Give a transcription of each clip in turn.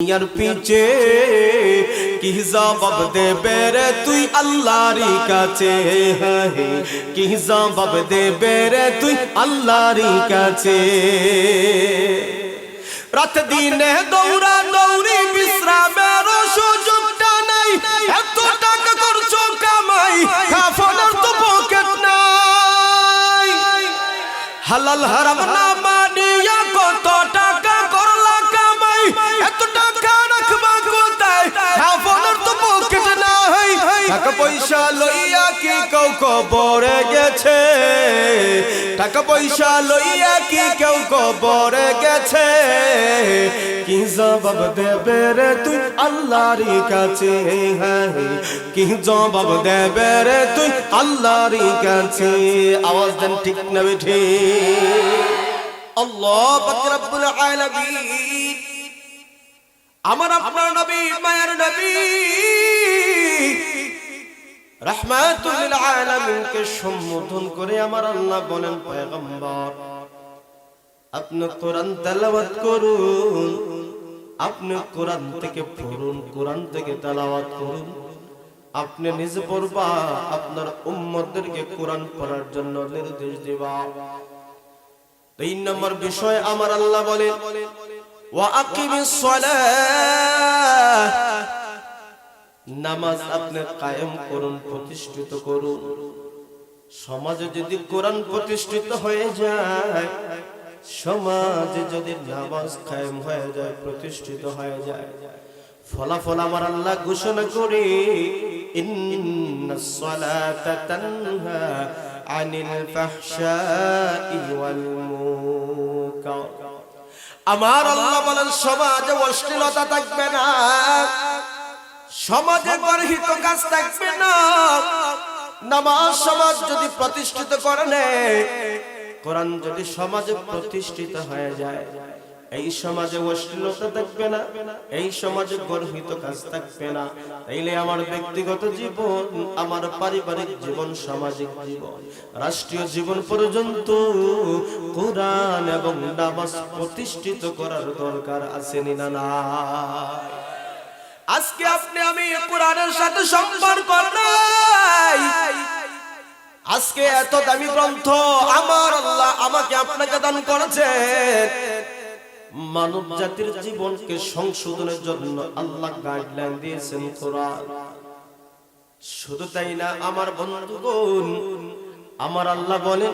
দুনিয়ার পিছে কি জবাব দেবে রে তুই আল্লাহরই কাছে? কি জবাব দেবে রে তুই আল্লাহরই কাছে? রাত দিনে দৌড়া দৌড়ি বিশ্রামের সুযোগটা নাই। এত টাকা করছ কামাই, কাফনের তো পকেট নাই। হালাল হারাম না মানিয়া কত টাকা পয়সা লইয়া কি কেউ কবরে গেছে? কি জবাব দেবে রে তুই? আল্লাহর কাছে হ্যাঁ। কি জবাব দেবে রে তুই? আল্লাহর কাছে। আওয়াজ দেন ঠিক না বেঠে আল্লাহ রব্বুল আলামিন। আমার আপনার নবী, মায়ের নবী। রহমাতুল আলামিনকে সম্বোধন করে আমার আল্লাহ বলেন, পয়গম্বর, আপনি কোরআন তেলাওয়াত করুন। আপনি কোরআন থেকে পড়ুন, কোরআন থেকে তেলাওয়াত করুন। আপনি নিজে পড়বা আপনার উম্মতদেরকে কোরআন পড়ার জন্য নির্দেশ দিবা। তিন নম্বর বিষয় আমার আল্লাহ বলেন, ওয়া আকিমিস সালাহ। নামাজ আপনি কায়েম করুন, প্রতিষ্ঠিত করুন। সমাজে যদি কোরআন প্রতিষ্ঠিত হয়ে যায়, সমাজে যদি নামাজ কায়েম হয়ে যায়, প্রতিষ্ঠিত হয়ে যায়, ফলাফল আমার আল্লাহ ঘোষণা করে আমার আল্লাহ বলেন, সমাজে অশ্লীলতা থাকবে না। সমাজে গর্হিত কাজ থাকবে না। নামাজ সমাজ যদি প্রতিষ্ঠিত করে নেয়, কোরআন যদি সমাজে প্রতিষ্ঠিত হয়ে যায়, এই সমাজে অশ্লীলতা থাকবে না, এই সমাজে গর্হিত কাজ থাকবে না। তাইলে আমার ব্যক্তিগত জীবন, আমার পারিবারিক জীবন, সামাজিক জীবন, রাষ্ট্রীয় জীবন পর্যন্ত কোরআন এবং নামাজ প্রতিষ্ঠিত করার দরকার আছে না না আজকে আপনি আমি কোরআনের সাথে সম্পর্ক নাই। আজকে এত দামি গ্রন্থ আমার আল্লাহ আমাকে আপনাকে দান করেছেন। মানব জাতির জীবনকে সংশোধনের জন্য আল্লাহ গাইডলাইন দিয়েছেন কোরআন। শুধু তাই না, আমার বন্ধুগণ আমার আল্লাহ বলে,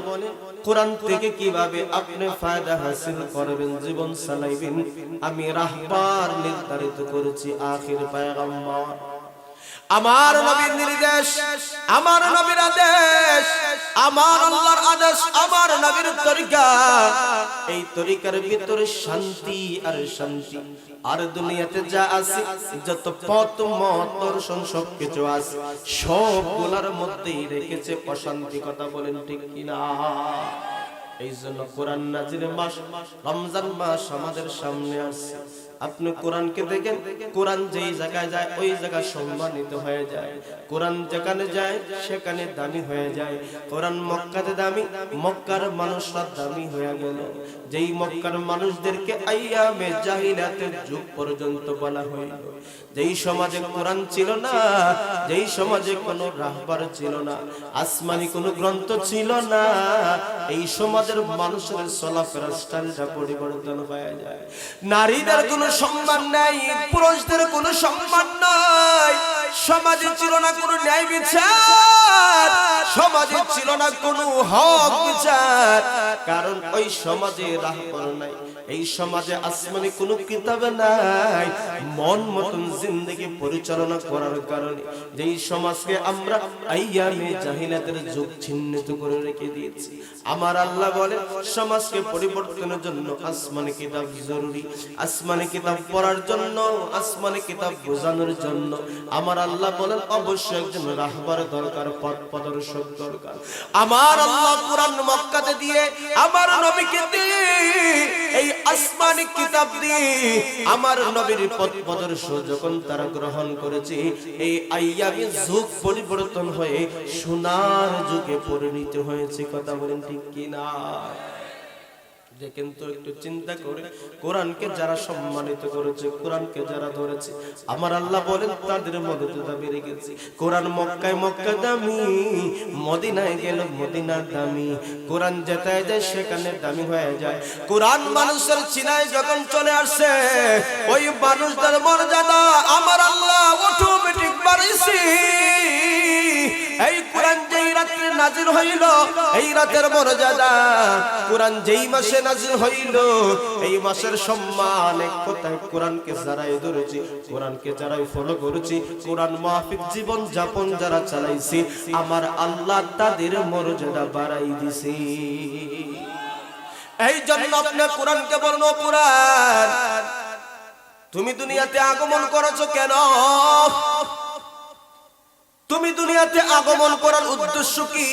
কোরআন থেকে কীভাবে আপনি ফায়দা হাসিল করবেন, জীবন চালাইবেন, আমি রাহবার নির্ধারিত করেছি আখির পায়গাম্মা আমার নবীর নির্দেশ, আমার নবীর আদেশ আমার আল্লাহর আদেশ, আমার নবীর তরিকা। এই তরিকার ভিতরে শান্তি আর শান্তি। আর দুনিয়াতে যা আছে, যত পথ, মত, দর্শন সব কিছু আছে, সবগুলার মধ্যেই রেখেছে অশান্তি। কথা বলেন ঠিক কিনা? এই জন্য কোরআন নাজির মাস, রমজান মাস আমাদের সামনে আসছে আপনি কোরআনকে দেখেন, কোরআন যেই জায়গায় যায়, ওই জায়গায় সম্মানিত হয়ে যায়। কোরআন যেখানে যায়, সেখানে দামি হয়ে যায়। কোরআন মক্কাতে দামি, মক্কার মানুষরা দামি হয়ে গেল। যেই মক্কার মানুষদেরকে আইয়ামে জাহিলাতের যুগ পর্যন্ত বলা হইল। যেই সমাজে কোরআন ছিল না, যেই সমাজে কোনো রাহবার ছিল না, আসমানি কোনো গ্রন্থ ছিল না, এই সমাজের মানুষের চলাফেরা স্টাইলটা পরিবর্তন হয়ে যায়। নারীদের কোনো সম্মান নাই, পুরুষদের কোনো সম্মান নাই। সমাজে ছিল না কোনো ন্যায় বিচার, সমাজে ছিল না কোনো হক বিচার। কারণ ওই সমাজে রাহবার নাই। এই সমাজে আসমানি কোনো কিতাবে নাই। মন মতন জিন্দগি পরিচালনা করার কারণে যেই সমাজকে আমরা আইয়ামে জাহিলাতের যুগ চিহ্নিত করে রেখে দিয়েছি। আমার আল্লাহ বলে সমাজকে পরিবর্তনের জন্য আসমানি কিতাব জরুরি। আসমানি কিতাব পড়ার জন্য, আসমানি কিতাব বোঝানোর জন্য। আমার আল্লাহ বলেন, অবশ্যই একজন রাহবার দরকার, পথ প্রদর্শক দরকার। আমার আল্লাহ কোরআন মক্কাতে দিয়ে আমার নবীকে দিয়ে আসমানি কিতাব দিয়ে আমার নবীর পথ পদর্শ যখন তারা গ্রহণ করেছে, এই আইয়ামি যুগ পরিবর্তন হয়ে সোনার যুগে পরিণত হয়েছে। কথা বলেন ঠিক কিনা? যে কিন্তু একটু চিন্তা করে কোরআনকে যারা সম্মানিত করেছে, কোরআনকে যারা ধরেছে, আমার আল্লাহ বলেন তাদের মর্যাদা বেড়ে গেছে। কোরআন মক্কায় মক্কা দামি, মদিনায় গেল মদিনা দামি। কোরআন যেটায় যায়, সেখানে দামি হয়ে যায়। কোরআন মানুষের চিনায় যখন চলে আসছে ওই মানুষদের মর্যাদা আমার আল্লাহ অটোমেটিক বাড়াইছি এই কোরআন রাত্রে নাজির হইল, এই রাতের মর্যাদা। কোরআন যেই মাসে নাজির হইল, এই মাসের সম্মান কোরআনকে যারাই ধরেছি, কোরআনকে যারাই ফলো করেছি। কোরআন জীবন যাপন যারা চালাইছি, আমার আল্লাহ তাদের মর্যাদা বাড়াই দিছি। এই জন্য আপনি কোরআনকে বলুন "ও কোরআন, তুমি দুনিয়াতে আগমন করেছ কেন? তুমি দুনিয়াতে আগমন করার উদ্দেশ্য কি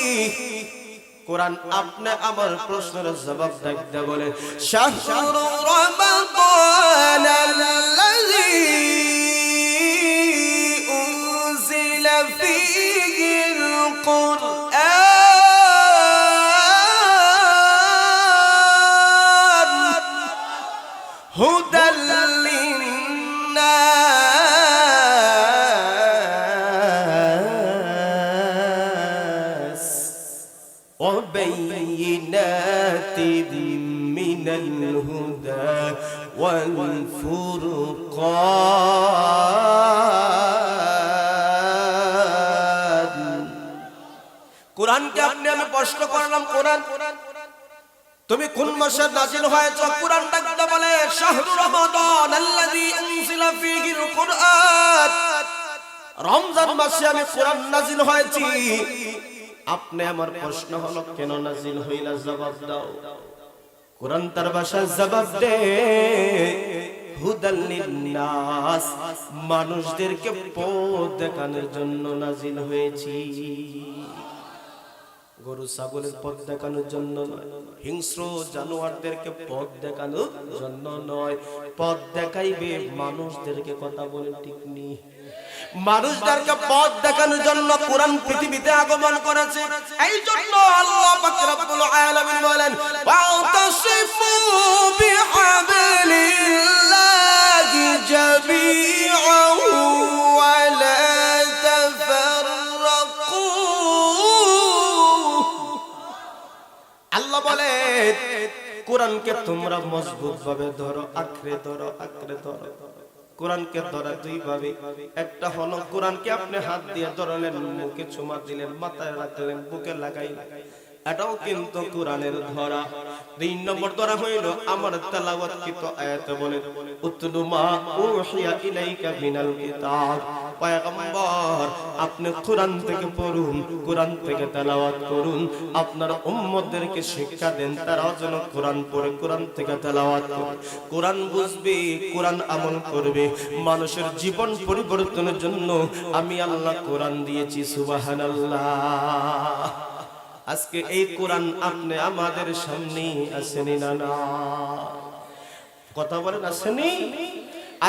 কোরআন আপনি আমার প্রশ্নের জবাব দেখতে বলে শাহরু রমাদান আল্লাযী কোরআনকে আপনি আমি করলাম, কোরআন। তুমি কোন মাসে নাজিল হয়েছ? কোরআন ডাকতে বলে, শাহরু রমাদান আল্লাযী ফীহিল কুরআন। রমজান মাসে আমি কোরআন নাজিল হয়েছি। আপনি আমার প্রশ্ন হলো, কেন নাজিল হইলা জবাব দাও। কোরআন তার ভাষায় জবাব দে। হুদাল লিন্নাস, মানুষদেরকে পথ দেখানোর জন্য নাজিল হয়েছি। গরু ছাগলের পথ দেখানোর জন্য নয়। হিংস্র জানোয়ারদেরকে পথ দেখানোর জন্য নয়। পথ দেখাইবে মানুষদেরকে কথা বলে ঠিক নেই। মানুষদেরকে পথ দেখানোর জন্য কোরআন পৃথিবীতে আগমন করেছে। এই জন্য আল্লাহ পাক রব্বুল আলামিন বলেন, ওয়াতাসিফু বিহাবলিল্লাহি জামিআন। কোরআনকে তোমরা মজবুত ভাবে ধরো, আঁকড়ে ধরো আঁকড়ে ধরো। কোরআনকে ধরা দুই ভাবে। একটা হলো কোরআনকে আপনি হাত দিয়ে ধরলেন, মুখে চুমা দিলেন, মাথায় রাখলেন, বুকে লাগাইলেন। এটাও কিন্তু কোরআনের ধরা। তিন নম্বর ধরা হইল, আমার তেলাওয়াত কৃত আয়াত বলে উতলু মা উহিয়া ইলাইকা মিনাল কিতাব। পয়গম্বর, আপনি কোরআন থেকে পড়ুন, কোরআন থেকে তেলাওয়াত করুন। আপনার উম্মতদেরকে শিক্ষা দেন, তারাও যেন কোরআন পড়ে, কোরআন থেকে তেলাওয়াত করে কোরআন বুঝবে, কোরআন আমল করবে। মানুষের জীবন পরিবর্তনের জন্য আমি আল্লাহ কোরআন দিয়েছি, সুবহানাল্লাহ। আজকে এই কোরআন আপনি আমাদের সামনে আসেনি না না? কথা বলেন, আসেনি?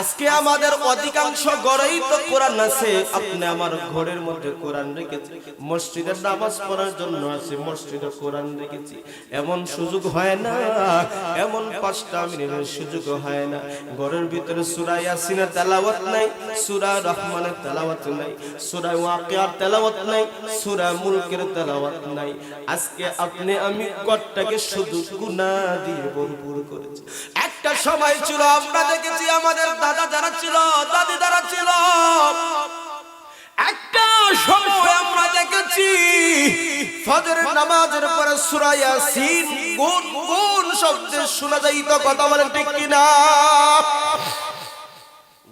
আজকে আমাদের অধিকাংশ ঘরেই তো কোরআন আছে। আপনি আমার ঘরের মধ্যে কোরআন রেখেছি মসজিদের নামাজ পড়ার জন্য আছে, মসজিদে কোরআন রেখেছি। এমন সুযোগ হয় না, এমন পাঁচটা মিনিটের সুযোগ হয় না। ঘরের ভিতরে সূরা ইয়াসিনের তেলাওয়াত নাই, সূরা রহমানের তেলাওয়াত নাই, সূরা ওয়াকিয়ার তেলাওয়াত নাই, সূরা মুলকের তেলাওয়াত নাই। আজকে আপনি আমি কটটাকে শুধু গুনাহ দিয়ে ভরপুর করেছি। একটা সময় ছিল, আমরা দেখেছি আমাদের দাদা যারা ছিল, দাদি যারা ছিল। একটা সময় আমরা দেখেছি, ফজরের নামাজের পরে সূরা ইয়াসিন গুন গুন শব্দে শোনা যাইত কথা বলেন ঠিক কিনা?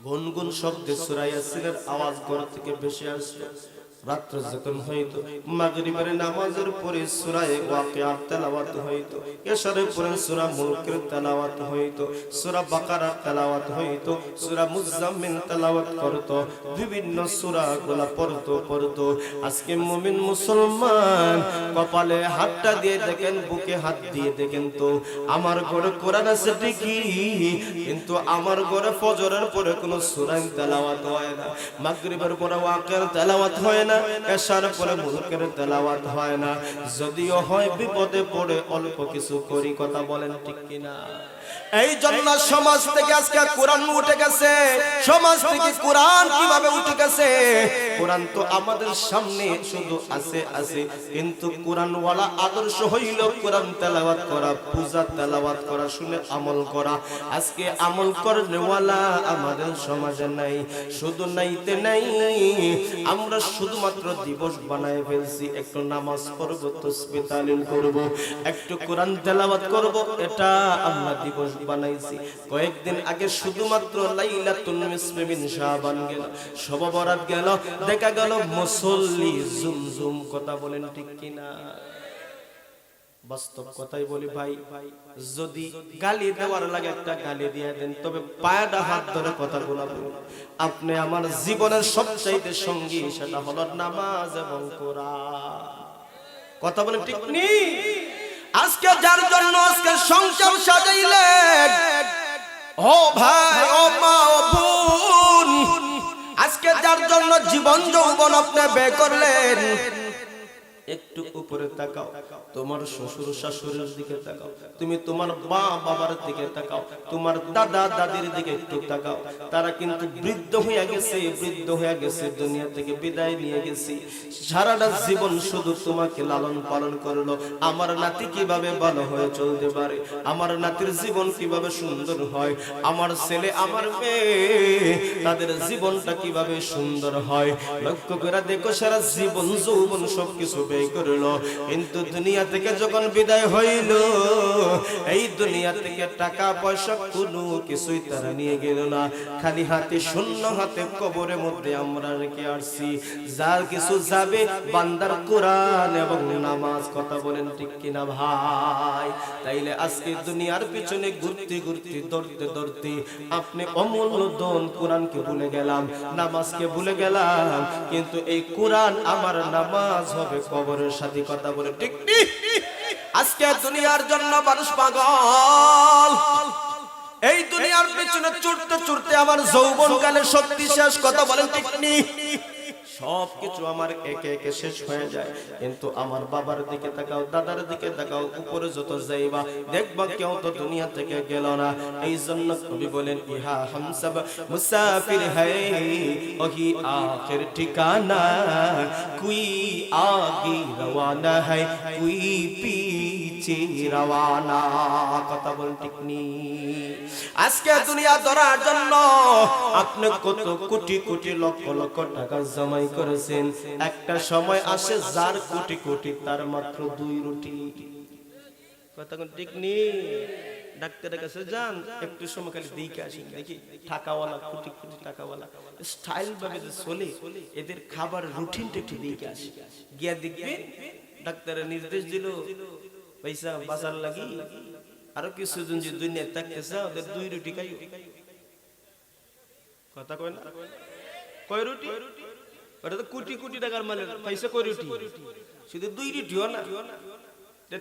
গুনগুন শব্দে সূরা ইয়াসিনের আওয়াজ ঘর থেকে ভেসে আসছে রাত্র যখন হইতো, মাগরিবের নামাজের পরে তেলাওয়াত হইতো, এশারের পরে মুলকের তেলাওয়াত হইতো তেলাওয়াত হইতো তেলাওয়াত করতো, বিভিন্ন পড়তো পড়তো। আজকে মুমিন মুসলমান কপালে হাতটা দিয়ে দেখেন, বুকে হাত দিয়ে দেখেন তো। আমার ঘরে কোরআন আছে ঠিকই, কিন্তু আমার ঘরে ফজরের পরে কোনো সূরা তেলাওয়াত হয় না। মাগরিবের পরে ওয়াকিয়ার তেলাওয়াত হয় না। না এসার পরে মুলকের তেলাওয়াত হয় না। যদিও হয় বিপদে পড়ে অল্প কিছু করি কথা বলেন ঠিক কিনা? এই জন্য সমাজ থেকে আজকে কোরআন উঠে গেছে। সমাজ থেকে কোরআন কীভাবে উঠে গেছে? কোরআন তো আমাদের সামনে শুধু আছে আছে কিন্তু কোরআন ওয়ালা আদর্শ হইল কোরআন তেলাওয়াত করা পূজা তেলাওয়াত করা শুনে আমল করা। আজকে আমল করনেওয়ালা আমাদের সমাজে নাই। শুধু নাইতে নাই। আমরা শুধুমাত্র দিবস বানায় ফেলছি। একটু নামাজ পড়ব তসবি তালিম করব। একটু কোরআন তেলাওয়াত করব। এটা আমরা বানাইছি। কয়েকদিন আগে শুধুমাত্র লাইলাতুল শাবান গেল। শব বরাত গেল, দেখা গেল মুসল্লি জুমজুম কথা বলেন ঠিক বাস্তব কথাই বলি ভাই, যদি গালি দেওয়ার লাগে একটা গালি দিয়ে দেন, তবে পায়াটা হাত ধরে কথা বলুন। আপনি আমার জীবনের সবচাইতে সঙ্গী, সেটা হলো নামাজ এবং কথা বলেন ঠিক নেই আজকে যার জন্য আজকে জীবন যৌবন আপনি ব্যয় করলেন। একটু উপরে তাকাও। তোমার শ্বশুর শাশুড়ির দিকে তাকাও। তুমি তোমার মা বাবার দিকে তাকাও। তোমার দাদা দাদির দিকে একটু তাকাও। তারা কিন্তু বৃদ্ধ হয়ে গেছে, বৃদ্ধ হয়ে গেছে, দুনিয়া থেকে বিদায় নিয়ে গেছি। সারাটা জীবন শুধু তোমাকে লালন পালন করল। আমার নাতি কীভাবে ভালো হয়ে চলতে পারে? আমার নাতির জীবন কীভাবে সুন্দর হয়? আমার ছেলে, আমার মেয়ে, তাদের জীবনটা কীভাবে সুন্দর হয়? লক্ষ্য করে দেখো, সারা জীবন, যৌবন সবকিছু ব্যয় করল। কিন্তু দুনিয়া থেকে যখন বিদায় হইল, এই দুনিয়া থেকে টাকা পয়সা কোনো কিছুই তারা নিয়ে গেল না। খালি হাতে শূন্য, হাতে কবরের মধ্যে আমরা রেখে আসছি। যার কিছু যাবে, বান্দার কোরআন এবং নামাজ, কথা বলেন ঠিক কিনা ভাই? তাইলে আজকে দুনিয়ার পিছনে ঘুরতে ঘুরতে, দৌড়তে দৌড়তে আপনি অমূল্য দন কোরআনকে ভুলে গেলাম, নামাজকে ভুলে গেলাম। কিন্তু এই কোরআন আমার নামাজ হবে, কবরের সাথে কথা বলে ঠিক? আজকে দুনিয়ার জন্য মানুষ পাগল এই দুনিয়ার পিছনে চড়তে চড়তে আমার যৌবন কালে শক্তি শেষ কথা বলেন ঠিক? সব কিছু আমার একে একে শেষ হয়ে যায়। কিন্তু আমার বাবার দিকে তাকাও, দাদার দিকে তাকাও, উপরে যত যাইবা, দেখবা কেউ তো দুনিয়া থেকে গেল না। এই জন্য কবি বলেন, ইহা হাম সব মুসাফির হ্যায় ওহি আখির ঠিকানা, কুই আগি রওয়ানা হয় কুই পিছে রওয়ানা কথা বল ঠিক নি। আজকে দুনিয়া ধরার জন্য আপনি কত কোটি কোটি লক্ষ লক্ষ টাকা জমাই করেছেন। একটা সময় আসে যার কোটি কোটি তার মাত্র দুই রুটি। কথা ঠিক নেই ডাক্তারের কাছে যান একটু সময় খালি দিকে আসি দেখি টাকাওয়ালা কোটি কোটি টাকাওয়ালা। স্টাইল ভাবে যে চলে এদের খাবার রুটিনটা একটু দিকে আসি গিয়া দেখবে ডাক্তারের নির্দেশ দিল পয়সা বাজার লাগি, আরও কিছুজন যে দুনিয়া থাকতেছে ওদের দুই রুটি খাই কথা কয় না? কয় রুটি? ওটা তো কোটি কোটি টাকার মালের পয়সা, কয় রুটি? শুধু দুই রুটিও না।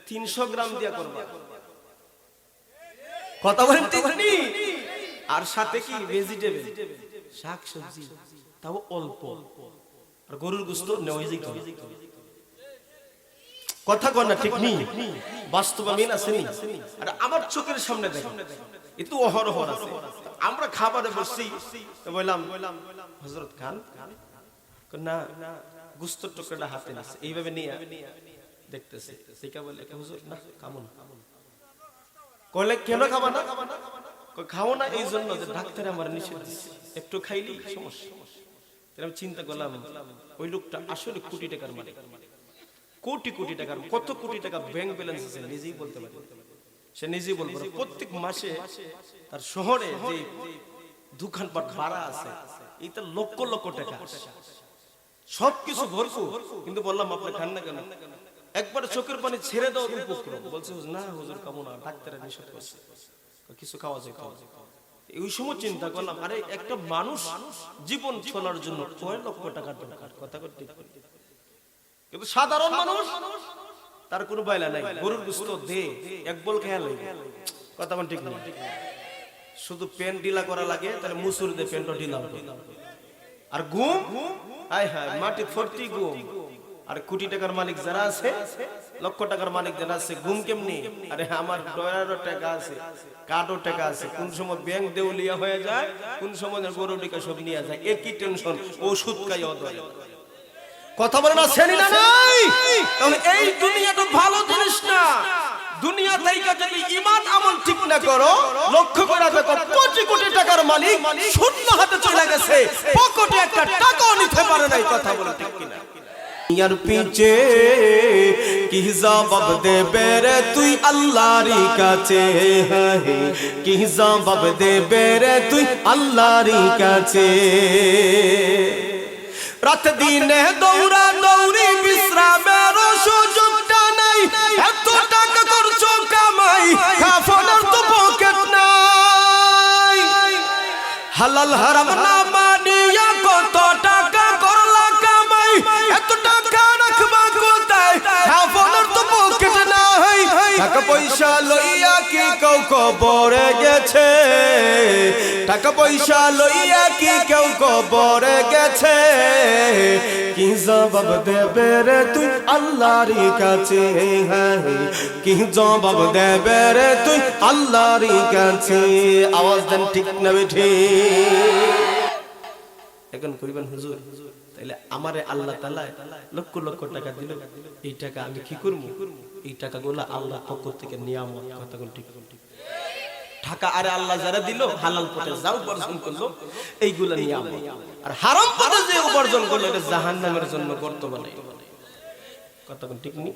তিনশো গ্রাম দিয়া করবা। কথা বলেন ঠিক নি? আর সাথে কি? ভেজিটেবল শাক সবজি তাও অল্প। আর গরুর গোস্ত নেওয়া যেত কথা না ঠিক নি বাস্তব মিল আছে নি? আর আমার চোখের সামনে দেখো। এতো অহরহ আছে। আমরা খাবারে বসছি। তো বললাম হযরত খান কই না গুস্তর টুকরাটা হাতে নিছে। এইভাবে নিয়ে দেখতেছে। সেটা বলে হুজুর না কামুন কইলে কেন খাবা না? কই খাও না এই জন্য যে ডাক্তার আমার নিষেধ দিছে। একটু খাইলি সমস্যা। এরকম চিন্তা করলাম ওই লোকটা আসলে কোটি টাকার মালিক। কোটি কোটি টাকার, কত কোটি টাকা ব্যাংক ব্যালেন্স আছে নিজেই বলতে পারে। সে নিজেই বলতে পারে প্রত্যেক মাসে তার শহরে যে দোকানপাট ভাড়া আছে এটা লক্ষ লক্ষ টাকা। সবকিছু ভরপুর। কিন্তু বললাম, আপনি খান না কেন? একবার চোখের পানি ছেড়ে দাও উপক্রম বলছে না হুজুর কামো না ডাক্তারের নিষেধ করছে। কিছু খাওয়া যায় খাওয়া যায়। এই সময় চিন্তা করলাম, আরে, একটা মানুষ জীবন চলার জন্য কয় লক্ষ টাকার দরকার? কথা করতে কিন্তু সাধারণ মানুষ তার কোনো বাইলা নাই। গরুর গুস্ত দে এক বল খেয়াল কথা বল ঠিক না? শুধু পেন ঢিলা করা লাগে তাহলে মুসুর দে পেনটা ঢিলা আর গুম হায় হায় মাটি ফর্তি গুম আর কোটি টাকার মালিক যারা আছে লক্ষ টাকার মালিক যারা আছে গুম কেমনি? আরে আমার ডয়ারও টাকা আছে কার্ডও টাকা আছে। কোন সময় ব্যাংক দেউলিয়া হয়ে যায় কোন সময় গরু টিকা সব নিয়ে যায়। একই টেনশন ওষুধ খাই অদরে কথা বলে না শ্রেণি না নাই। তাহলে এই দুনিয়াটা ভালো জিনিস না। দুনিয়া থেকে যদি ইমান আমল ঠিক না করো লক্ষ্য করে দেখো কোটি কোটি টাকার মালিক শূন্য হাতে চলে গেছে। পকেটে একটা টাকাও নিতে পারে নাই কথা বলে ঠিক কিনা। ইয়ার পিছে কি জবাব দেবে রে তুই আল্লাহর কাছে? কি জবাব দেবে রে তুই আল্লাহর কাছে? রাত দিনে দৌড়া দৌড়ি বিশ্রামের সুযোগটা নাই। এত টাকা করছ কামাই হালাল হারাম না কেউ কবরে গেছে। টাকা পয়সা লইয়া কি কেউ কবরে গেছে? কি জবাব দেবে রে তুই আল্লাহর কাছে? হ্যাঁ কি জবাব দেবে রে তুই আল্লাহর কাছে? আওয়াজ দেন ঠিক না বেঠে। এখন কইবেন হুজুর, তাইলে আমারে আল্লাহ তাআলা লক্ষ লক্ষ টাকা দিল। এই টাকা আমি কি করব? এই টাকাগুলো আল্লাহ পক্ষ থেকে নিয়ামত, কথাগুলো ঠিক। টাকা আরে আল্লাহ যারা দিল, হালাল পথে যা উপার্জন করল, এইগুলো নিয়ামত। আর হারাম পথে যে উপার্জন করল, এটা জাহান্নামের জন্য বর্তমানে। কথাগুলো ঠিক নেই